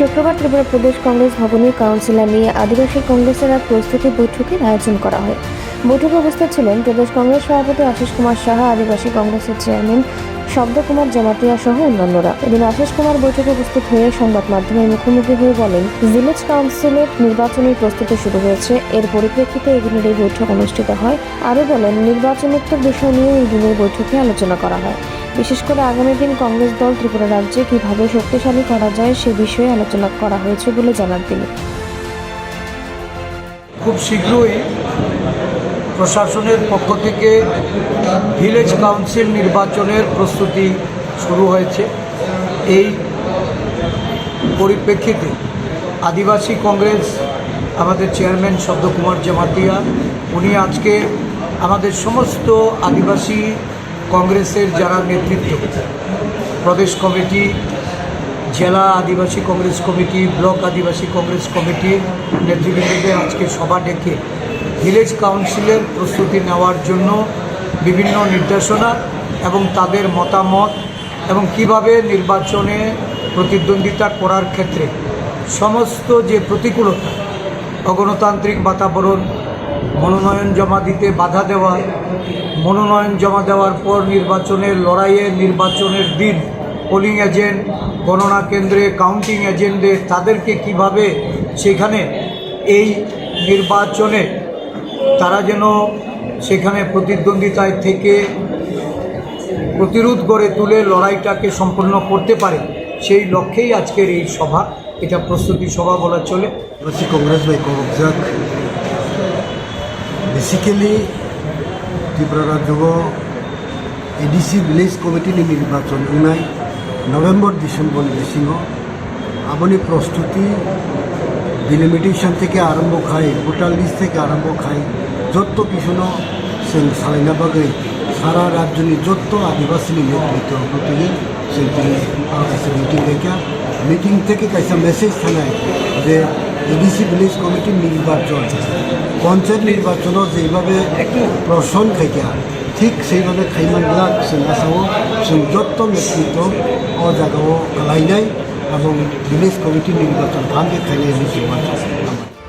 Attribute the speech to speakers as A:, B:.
A: শুক্রবার ত্রিপুরা প্রদেশ কংগ্রেস ভবনে কাউন্সিলর নিয়ে আদিবাসী কংগ্রেসের এক প্রস্তুতি বৈঠকের আয়োজন করা হয়। বৈঠকে উপস্থিত ছিলেন প্রদেশ কংগ্রেস সভাপতি আশিস কুমার সাহা, আদিবাসী কংগ্রেসের চেয়ারম্যান শব্দ কুমার জামাতিয়া সহ অন্যান্যরা। এদিন আশিস কুমার বৈঠকে উপস্থিত হয়ে সংবাদ মাধ্যমের মুখোমুখি হয়ে বলেন, ভিলেজ কাউন্সিলের নির্বাচনের প্রস্তুতি শুরু হয়েছে। এর পরিপ্রেক্ষিতে এই দিনের এই বৈঠক অনুষ্ঠিত হয়। আরও বলেন, নির্বাচনোত্তর বিষয় নিয়ে এই দিনের বৈঠকে আলোচনা করা হয়। বিশেষ করে আগামী দিন কংগ্রেস দল ত্রিপুরা রাজ্যে কীভাবে শক্তিশালী করা যায় সে বিষয়ে আলোচনা করা হয়েছে বলে জানান তিনি।
B: খুব শীঘ্রই প্রশাসনের পক্ষ থেকে ভিলেজ কাউন্সিল নির্বাচনের প্রস্তুতি শুরু হয়েছে। এই পরিপ্রেক্ষিতে আদিবাসী কংগ্রেস আমাদের চেয়ারম্যান শব্দকুমার জামাতিয়া, উনি আজকে আমাদের সমস্ত আদিবাসী কংগ্রেসের যারা নেতৃত্ব, প্রদেশ কমিটি, জেলা আদিবাসী কংগ্রেস কমিটি, ব্লক আদিবাসী কংগ্রেস কমিটির নেতৃবৃন্দদের আজকে সভা ডেকে ভিলেজ কাউন্সিলের প্রস্তুতি নেওয়ার জন্য বিভিন্ন নির্দেশনা এবং তাদের মতামত এবং কীভাবে নির্বাচনে প্রতিদ্বন্দ্বিতা করার ক্ষেত্রে সমস্ত যে প্রতিকূলতা অগণতান্ত্রিক বাতাবরণ, মনোনয়ন জমা দিতে বাধা দেওয়া, মনোনয়ন জমা দেওয়ার পর নির্বাচনের লড়াইয়ে নির্বাচনের দিন পোলিং এজেন্ট গণনা কেন্দ্রে কাউন্টিং এজেন্টদের তাদেরকে কীভাবে সেখানে এই নির্বাচনে তারা যেন সেখানে প্রতিদ্বন্দ্বিতায় থেকে প্রতিরোধ গড়ে তুলে লড়াইটাকে সম্পন্ন করতে পারে, সেই লক্ষ্যেই আজকের এই সভা। এটা প্রস্তুতি সভা বলা চলে।
C: আদিবাসী কংগ্রেস বা কংগ্রেস বেসিক্যালি ত্রিপুরা রাজ্যগ এডিসি ভিলেজ কমিটি নির্বাচন নাই নভেম্বর ডিসেম্বর মেসিং আপনি প্রস্তুতি ডিলিমিটেশন থেকে আরম্ভ খাই ভোটার লিস্ট থেকে আরম্ভ খাই যত কিছু সালাইনা বাকি সারা রাজ্য જોતો আদিবাসী નેતૃત્વ પ્રતિની সেইটি আমার মিটিং দেখা মিটিং থেকে কাছে মেসেজ থানায় যে এডিসি ভিলেজ কমিটির নির্বাচন, পঞ্চায়েত নির্বাচনের যেভাবে প্রশ্ন খাইকা ঠিক সেইভাবে খাইমানবিলাক সিংহাসাও সংযত্ত নেতৃত্ব অ জায়গাও খালাই নাই এবং ভিলেজ কমিটির নির্বাচন খানকে খাইলে নির্বাচন